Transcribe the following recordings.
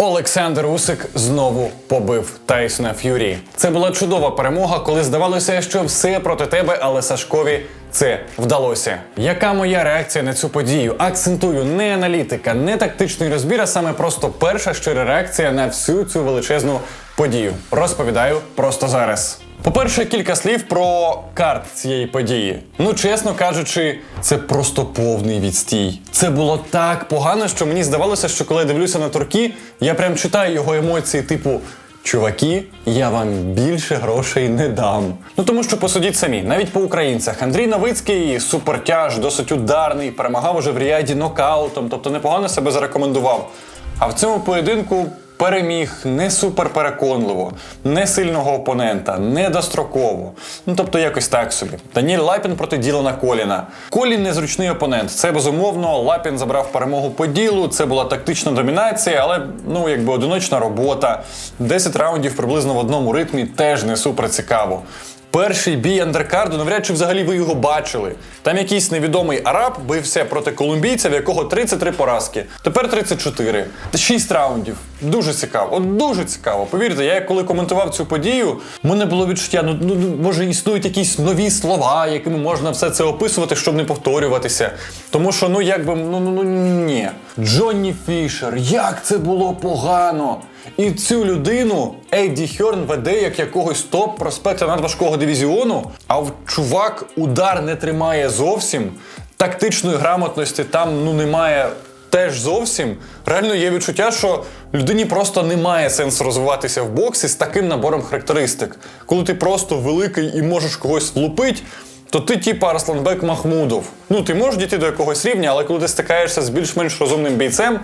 Олександр Усик знову побив Тайсона Ф'юрі. Це була чудова перемога, коли здавалося, що все проти тебе, але Сашкові це вдалося. Яка моя реакція на цю подію? Акцентую не аналітика, не тактичний розбір, а саме просто перша щира реакція на всю цю величезну подію. Розповідаю просто зараз. По-перше, кілька слів про карт цієї події. Ну, чесно кажучи, це просто повний відстій. Це було так погано, що мені здавалося, що коли я дивлюся на турки, я прям читаю його емоції, типу. Чуваки, я вам більше грошей не дам. Ну тому що посудіть самі, навіть по українцях. Андрій Новицький супертяж, досить ударний, перемагав уже в ріаді нокаутом, тобто непогано себе зарекомендував. А в цьому поєдинку переміг не супер переконливо, не сильного опонента, не достроково. Ну тобто якось так собі. Даніель Лапін проти Ділана Коліна. Колін незручний опонент. Це безумовно. Лапін забрав перемогу по ділу. Це була тактична домінація, але ну якби одиночна робота. 10 раундів приблизно в одному ритмі теж не супер цікаво. Перший бій андеркарду, навряд чи взагалі ви його бачили. Там якийсь невідомий араб бився проти колумбійця, в якого 33 поразки. Тепер 34. 6 раундів. Дуже цікаво. От дуже цікаво. Повірте, я коли коментував цю подію, мене було відчуття, ну, ну ну, може існують якісь нові слова, якими можна все це описувати, щоб не повторюватися. Тому що, ну якби, ну ну ну ні. Джонні Фішер, як це було погано! І цю людину Едді Хьорн веде як якогось топ проспекта надважкого дивізіону, а в чувак удар не тримає зовсім. Тактичної грамотності там ну немає теж зовсім. Реально є відчуття, що людині просто немає сенсу розвиватися в боксі з таким набором характеристик. Коли ти просто великий і можеш когось влупити, то ти типа Арсланбек Махмудов. Ну, ти можеш дійти до якогось рівня, але коли ти стикаєшся з більш-менш розумним бійцем,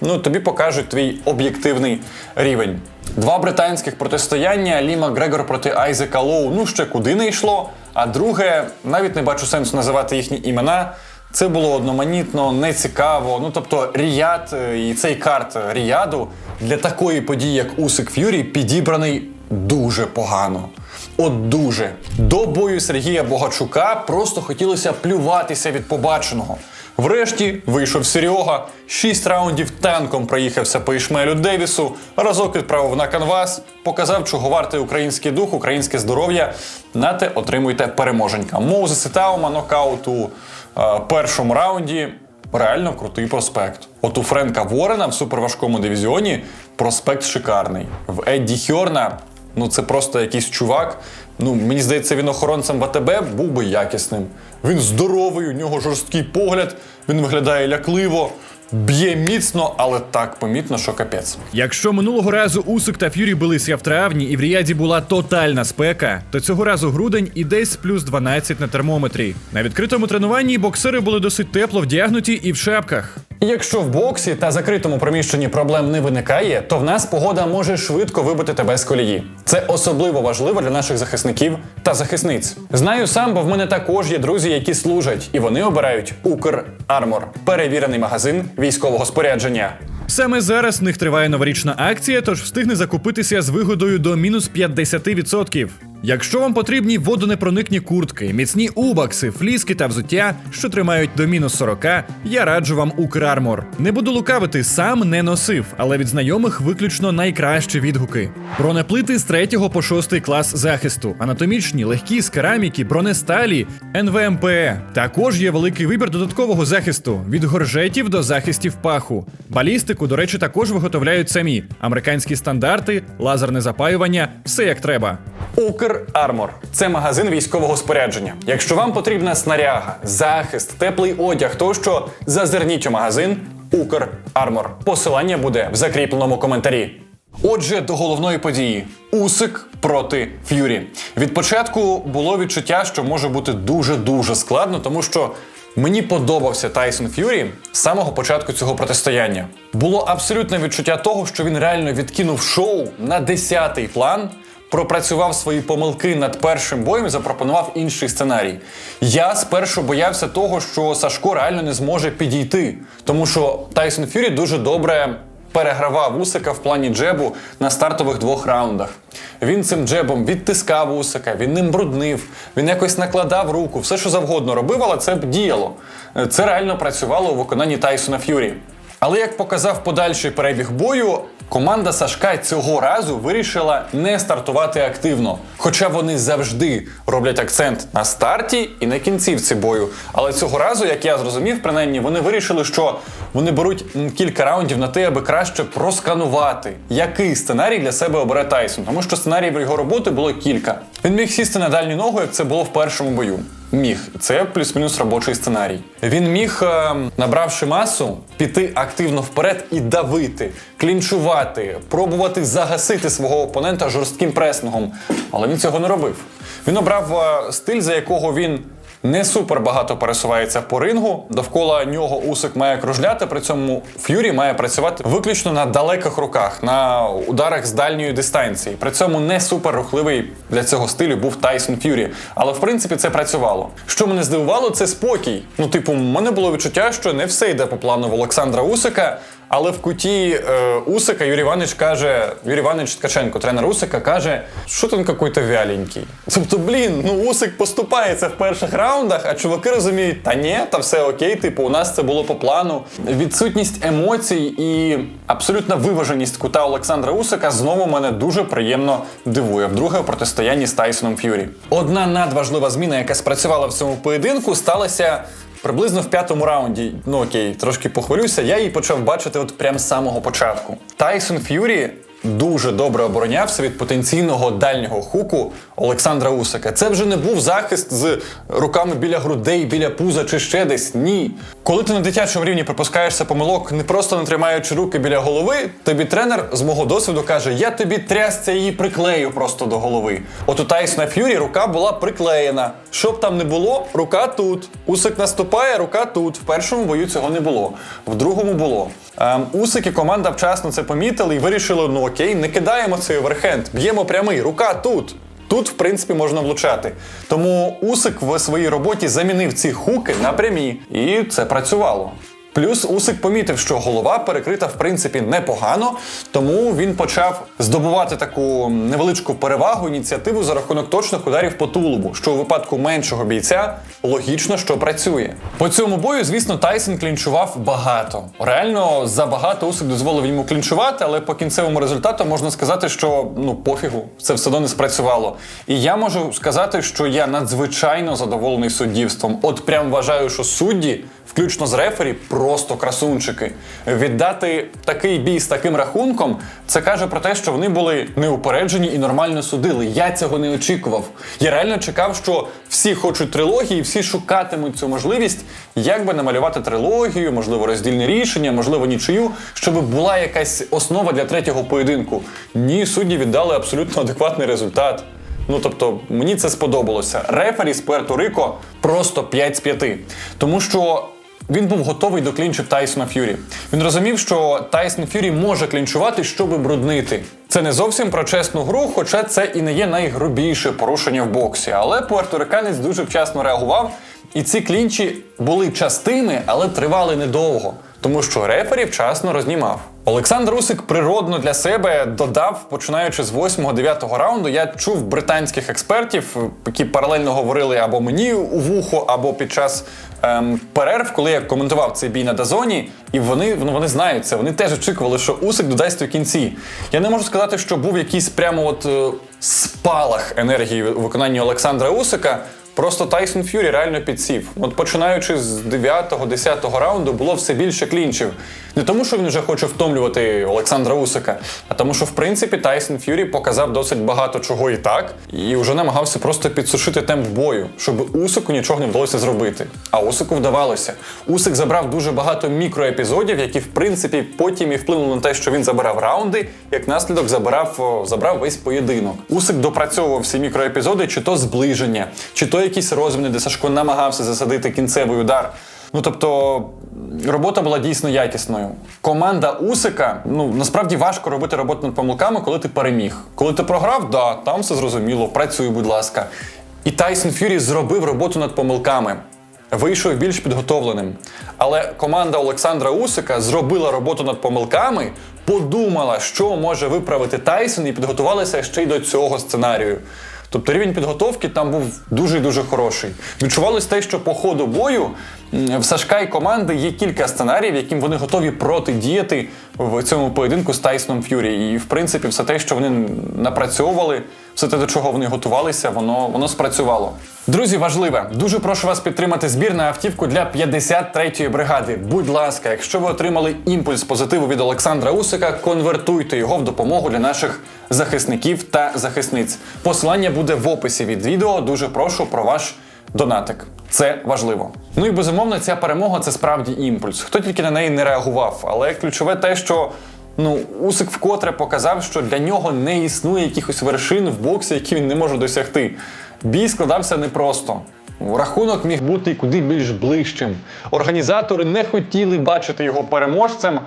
ну тобі покажуть твій об'єктивний рівень. Два британських протистояння Лі Макгрегор проти Айзека Лоу, ну ще куди не йшло. А друге, навіть не бачу сенсу називати їхні імена. Це було одноманітно, нецікаво. Ну тобто, Ріяд е, і цей карт Ріяду для такої події, як Усик Ф'юрі, підібраний дуже погано. От дуже. До бою Сергія Богачука просто хотілося плюватися від побаченого. Врешті вийшов Серега, шість раундів танком проїхався по Ішмелю Девісу, разок відправив на канвас, показав, чого вартий український дух, українське здоров'я. Нате, отримуйте переможенька. Моузес і Таума нокаут у е, першому раунді. Реально крутий проспект. От у Френка Ворена в суперважкому дивізіоні проспект шикарний. В Едді Хьорна Ну це просто якийсь чувак. Ну мені здається, він охоронцем в АТБ був би якісним. Він здоровий, у нього жорсткий погляд, він виглядає лякливо, б'є міцно, але так помітно, що капець. Якщо минулого разу Усик та Ф'юрі билися в травні і в Ріяді була тотальна спека, то цього разу грудень і десь плюс 12 на термометрі. На відкритому тренуванні боксери були досить тепло вдягнуті і в шапках. І якщо в боксі та закритому приміщенні проблем не виникає, то в нас погода може швидко вибити тебе з колії. Це особливо важливо для наших захисників та захисниць. Знаю сам, бо в мене також є друзі, які служать, і вони обирають Укр Армор, перевірений магазин військового спорядження. Саме зараз в них триває новорічна акція, тож встигне закупитися з вигодою до мінус 50%. Якщо вам потрібні водонепроникні куртки, міцні убакси, фліски та взуття, що тримають до мінус 40, я раджу вам Укрармор. Не буду лукавити, сам не носив, але від знайомих виключно найкращі відгуки. Бронеплити з 3 по 6 клас захисту, анатомічні, легкі з кераміки, бронесталі, НВМП. Також є великий вибір додаткового захисту від горжетів до захистів паху. Балістику, до речі, також виготовляють самі. Американські стандарти, лазерне запаювання, все як треба. Укр Армор це магазин військового спорядження. Якщо вам потрібна снаряга, захист, теплий одяг, тощо зазирніть у магазин Укр Армор. Посилання буде в закріпленому коментарі. Отже, до головної події: Усик проти Ф'юрі. Від початку було відчуття, що може бути дуже дуже складно, тому що Мені подобався Тайсон Ф'юрі з самого початку цього протистояння. Було абсолютне відчуття того, що він реально відкинув шоу на десятий план, пропрацював свої помилки над першим боєм і запропонував інший сценарій. Я спершу боявся того, що Сашко реально не зможе підійти, тому що Тайсон Ф'юрі дуже добре перегравав Усика в плані джебу на стартових двох раундах. Він цим джебом відтискав Усика, він ним бруднив, він якось накладав руку, все що завгодно робив, але це б діяло. Це реально працювало у виконанні Тайсона Ф'юрі. Але як показав подальший перебіг бою, команда Сашка цього разу вирішила не стартувати активно. Хоча вони завжди роблять акцент на старті і на кінцівці бою. Але цього разу, як я зрозумів, принаймні вони вирішили, що вони беруть кілька раундів на те, аби краще просканувати, який сценарій для себе обере Тайсон. Тому що сценаріїв його роботи було кілька. Він міг сісти на дальню ногу, як це було в першому бою. Міг, це плюс-мінус робочий сценарій. Він міг, е, набравши масу, піти активно вперед і давити, клінчувати, пробувати загасити свого опонента жорстким пресингом. Але він цього не робив. Він обрав е, стиль, за якого він не супер багато пересувається по рингу. Довкола нього Усик має кружляти. При цьому Ф'юрі має працювати виключно на далеких руках, на ударах з дальньої дистанції. При цьому не супер рухливий для цього стилю був Тайсон Ф'юрі. Але в принципі це працювало. Що мене здивувало, це спокій. Ну, типу, в мене було відчуття, що не все йде по плану в Олександра Усика. Але в куті е, Усика Юрій Іванович каже, Юрій Іванович Ткаченко, тренер Усика, каже, що ти якийсь вяленький. Тобто, блін, ну Усик поступається в перших раундах, а чуваки розуміють, та ні, та все окей, типу, у нас це було по плану. Відсутність емоцій і абсолютна виваженість кута Олександра Усика знову мене дуже приємно дивує. Вдруге в протистоянні з Тайсоном Ф'юрі. Одна надважлива зміна, яка спрацювала в цьому поєдинку, сталася. Приблизно в п'ятому раунді, ну окей, трошки похвалюся, я її почав бачити от прямо з самого початку. Тайсон Ф'юрі дуже добре оборонявся від потенційного дальнього хуку Олександра Усика. Це вже не був захист з руками біля грудей, біля пуза чи ще десь. Ні. Коли ти на дитячому рівні припускаєшся помилок, не просто не тримаючи руки біля голови, тобі тренер з мого досвіду каже: я тобі трясця її приклею просто до голови. От у Тайсона Ф'юрі рука була приклеєна. Щоб там не було, рука тут. Усик наступає, рука тут. В першому бою цього не було, в другому було. Ем, Усики команда вчасно це помітили і вирішили: ну окей, не кидаємо цей оверхенд, б'ємо прямий, рука тут. Тут, в принципі, можна влучати. Тому Усик в своїй роботі замінив ці хуки на прямі, і це працювало. Плюс Усик помітив, що голова перекрита в принципі непогано, тому він почав здобувати таку невеличку перевагу, ініціативу за рахунок точних ударів по тулубу, що у випадку меншого бійця логічно, що працює. По цьому бою, звісно, Тайсон клінчував багато. Реально забагато Усик дозволив йому клінчувати, але по кінцевому результату можна сказати, що ну пофігу, це все одно не спрацювало. І я можу сказати, що я надзвичайно задоволений суддівством. От прям вважаю, що судді включно з рефері, просто красунчики. Віддати такий бій з таким рахунком, це каже про те, що вони були неупереджені і нормально судили. Я цього не очікував. Я реально чекав, що всі хочуть трилогії, всі шукатимуть цю можливість, як би намалювати трилогію, можливо, роздільне рішення, можливо, нічию, щоб була якась основа для третього поєдинку. Ні, судді віддали абсолютно адекватний результат. Ну тобто мені це сподобалося. Рефері з Пуерто-Рико просто 5 з 5. Тому що він був готовий до клінчів Тайсона Ф'юрі. Він розумів, що Тайсон Ф'юрі може клінчувати, щоби бруднити. Це не зовсім про чесну гру, хоча це і не є найгрубіше порушення в боксі. Але пуерториканець дуже вчасно реагував, і ці клінчі були частими, але тривали недовго, тому що рефері вчасно рознімав. Олександр Усик природно для себе додав, починаючи з 8-9 раунду, я чув британських експертів, які паралельно говорили або мені у вухо, або під час ем, перерв, коли я коментував цей бій на Дазоні, і вони, ну, вони знають це. Вони теж очікували, що Усик додасть у кінці. Я не можу сказати, що був якийсь прямо от е, спалах енергії у виконанні Олександра Усика. Просто Тайсон Ф'юрі реально підсів. От починаючи з 9-10 раунду, було все більше клінчів. Не тому, що він вже хоче втомлювати Олександра Усика, а тому, що в принципі Тайсон Ф'юрі показав досить багато чого і так, і вже намагався просто підсушити темп бою, щоб Усику нічого не вдалося зробити. А Усику вдавалося. Усик забрав дуже багато мікроепізодів, які в принципі потім і вплинули на те, що він забирав раунди, як наслідок забирав, забрав весь поєдинок. Усик допрацьовував всі мікроепізоди, чи то зближення, чи то якісь розміни, де Сашко намагався засадити кінцевий удар. Ну тобто робота була дійсно якісною. Команда Усика, ну насправді важко робити роботу над помилками, коли ти переміг. Коли ти програв, да, там все зрозуміло, працюй, будь ласка. І Тайсон Фюрі зробив роботу над помилками. Вийшов більш підготовленим. Але команда Олександра Усика зробила роботу над помилками, подумала, що може виправити Тайсон, і підготувалася ще й до цього сценарію. Тобто рівень підготовки там був дуже дуже хороший. Відчувалось те, що по ходу бою в Сашка і команди є кілька сценаріїв, яким вони готові протидіяти в цьому поєдинку з Тайсоном Ф'юрі. І в принципі, все те, що вони напрацьовували, все те, до чого вони готувалися, воно, воно спрацювало. Друзі, важливе, дуже прошу вас підтримати збір на автівку для 53-ї бригади. Будь ласка, якщо ви отримали імпульс позитиву від Олександра Усика, конвертуйте його в допомогу для наших захисників та захисниць. Посилання буде в описі від відео. Дуже прошу про ваш донатик. Це важливо. Ну і безумовно, ця перемога це справді імпульс. Хто тільки на неї не реагував, але ключове те, що. Ну, Усик вкотре показав, що для нього не існує якихось вершин в боксі, які він не може досягти. Бій складався непросто. Рахунок міг бути куди більш ближчим. Організатори не хотіли бачити його переможцем,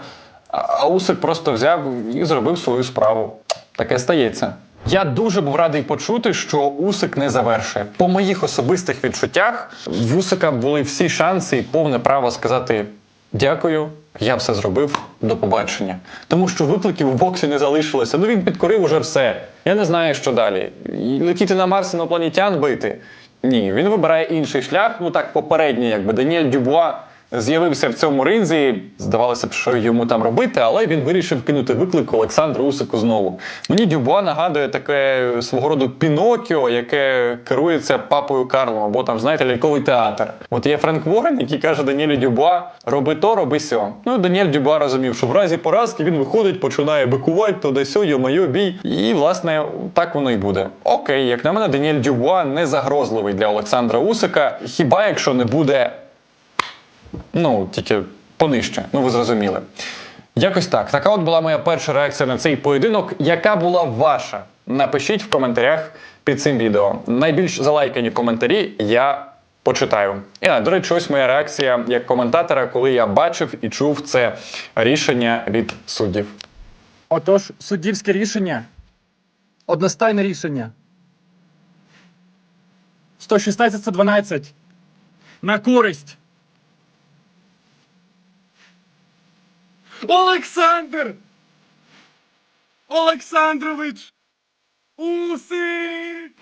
а Усик просто взяв і зробив свою справу. Таке стається. Я дуже був радий почути, що Усик не завершує. По моїх особистих відчуттях в Усика були всі шанси і повне право сказати дякую, я все зробив, до побачення. Тому що викликів у боксі не залишилося. Ну він підкорив уже все. Я не знаю, що далі. Летіти на Марс інопланетян бити. Ні, він вибирає інший шлях. Ну так попередній, якби Даніель Дюбуа з'явився в цьому ринзі. Здавалося б, що йому там робити, але він вирішив кинути виклик Олександру Усику знову. Мені Дюбуа нагадує таке свого роду Пінокіо, яке керується папою Карлом, або там, знаєте, ляльковий театр. От є Френк Ворен, який каже Даніелю Дюбуа: роби то, роби сьо. Ну, Даніель Дюбуа розумів, що в разі поразки він виходить, починає бикувати, де сьо, йо-моє, бій. І, власне, так воно і буде. Окей, як на мене, Даніель Дюбуа не загрозливий для Олександра Усика, хіба якщо не буде Ну, тільки понижче, ну ви зрозуміли. Якось так. Така от була моя перша реакція на цей поєдинок. Яка була ваша? Напишіть в коментарях під цим відео. Найбільш залайкані коментарі я почитаю. І а, до речі, ось моя реакція як коментатора, коли я бачив і чув це рішення від суддів. Отож, суддівське рішення. Одностайне рішення. 116-112. На користь. Олександр! Олександрович! Усик!